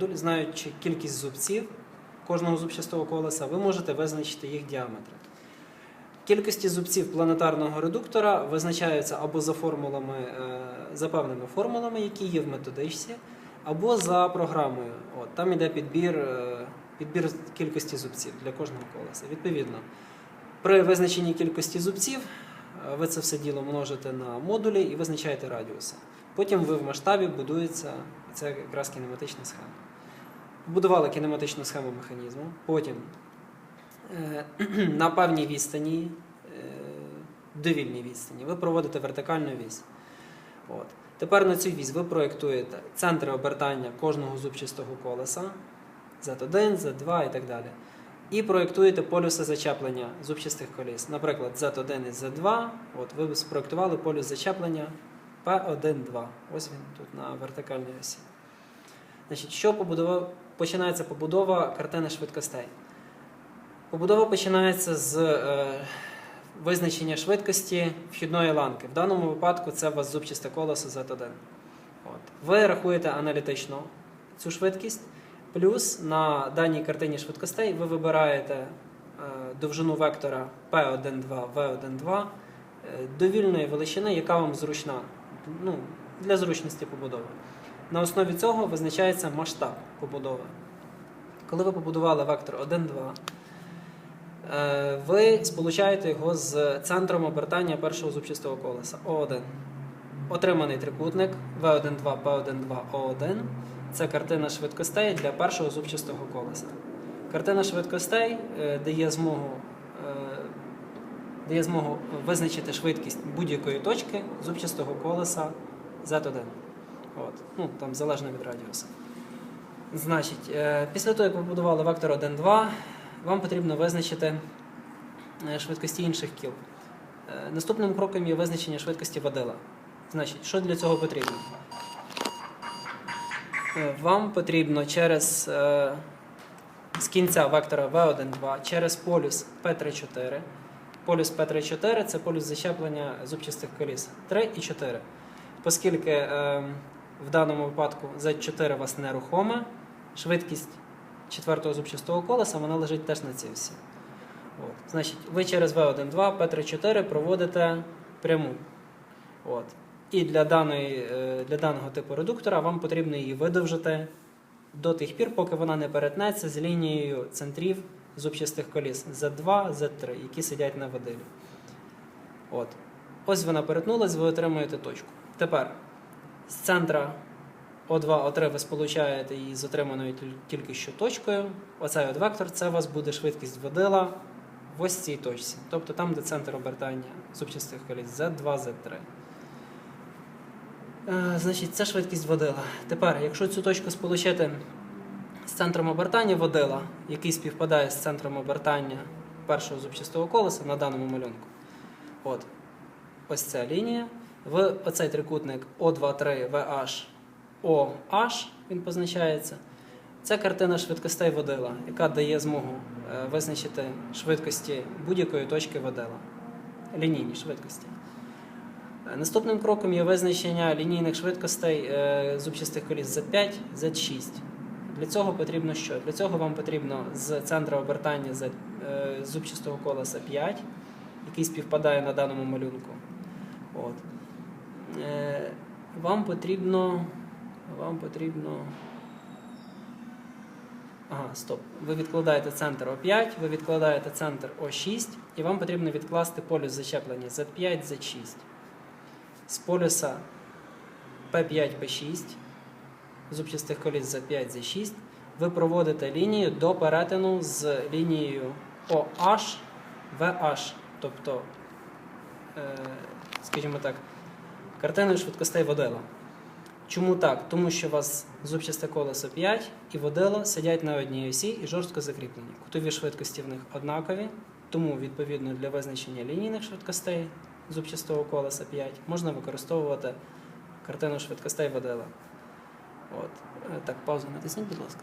модуль, знаючи кількість зубців кожного зубчастого колеса, ви можете визначити їх діаметри. Кількості зубців планетарного редуктора визначаються або за формулами, е, за певними формулами, які є в методичці, або за програмою. От, там йде підбір, е, підбір кількості зубців для кожного колеса. Відповідно, при визначенні кількості зубців е, ви це все діло множите на модулі і визначаєте радіуси. Потім ви в масштабі будується ця якраз кінематична схема. Побудували кінематичну схему механізму. Потім е, на певній відстані, е, довільній відстані, ви проводите вертикальну вісь. От. Тепер на цю вісь ви проєктуєте центри обертання кожного зубчастого колеса Z1, Z2 і так далі. І проєктуєте полюси зачеплення зубчастих коліс. Наприклад, Z1 і Z2. От ви спроєктували полюс зачеплення P1-2. Ось він тут на вертикальній осі. Значить, що побудова? Починається побудова картини швидкостей. Побудова починається з е, визначення швидкості вхідної ланки. В даному випадку це у вас зубчасте колесо Z1. От. Ви рахуєте аналітично цю швидкість, плюс на даній картині швидкостей ви вибираєте е, довжину вектора P12, V12 е, довільної величини, яка вам зручна ну, для зручності побудови. На основі цього визначається масштаб побудови. Коли ви побудували вектор 1, 2, е, ви сполучаєте його з центром обертання першого зубчастого колеса О1. Отриманий трикутник В1,2, П1,2, О1 це картина швидкостей для першого зубчастого колеса. Картина швидкостей е, дає змогу, е, дає змогу визначити швидкість будь-якої точки зубчастого колеса Z1. От. Ну, там залежно від радіуса. Значить, е, після того, як ви побудували вектор 1,2, вам потрібно визначити е, швидкості інших кіл. Е, Наступним кроком є визначення швидкості водила. Значить, що для цього потрібно? Вам потрібно через з кінця вектора V1,2 через полюс P3,4. Полюс P3,4 це полюс зачеплення зубчастих коліс 3 і 4. Оскільки е, в даному випадку Z4 у вас нерухоме, швидкість четвертого зубчастого колеса вона лежить теж на цій всі. От. Значить, ви через V1,2, P3,4 проводите пряму. От. І для, даної, е, для даного типу редуктора вам потрібно її видовжити до тих пір, поки вона не перетнеться з лінією центрів зубчастих коліс Z2, Z3, які сидять на водилі. От. Ось вона перетнулась, ви отримуєте точку. Тепер з центра О2, О3 ви сполучаєте її з отриманою тільки що точкою. Оцей от вектор це у вас буде швидкість водила в ось цій точці. Тобто там, де центр обертання зубчастих коліс Z2, Z3. Е, Значить, це швидкість водила. Тепер, якщо цю точку сполучити з центром обертання водила, який співпадає з центром обертання першого зубчастого колеса на даному малюнку. От, ось ця лінія. В оцей трикутник О23 VH OH, він позначається. Це картина швидкостей водила, яка дає змогу е, визначити швидкості будь-якої точки водила. Лінійні швидкості. Е, Наступним кроком є визначення лінійних швидкостей е, зубчастих коліс Z5, Z6. Для цього потрібно що? Для цього вам потрібно з центра обертання е, зубчастого колеса 5, який співпадає на даному малюнку. От. Е, Вам потрібно. Вам потрібно. Ага, стоп. Ви відкладаєте центр О5, ви відкладаєте центр О6, і вам потрібно відкласти полюс зачеплення Z5, Z6. З полюса P5, P6, зубчастих коліс Z5, Z6, ви проводите лінію до перетину з лінією OH, VH. Тобто, е, скажімо так, картиною швидкостей водила. Чому так? Тому що у вас зубчасте колесо 5 і водило сидять на одній осі і жорстко закріплені. Кутові швидкості в них однакові, тому відповідно для визначення лінійних швидкостей зубчастого колеса 5 можна використовувати картину швидкостей водила. От. Е, Так, паузу натисніть, будь ласка.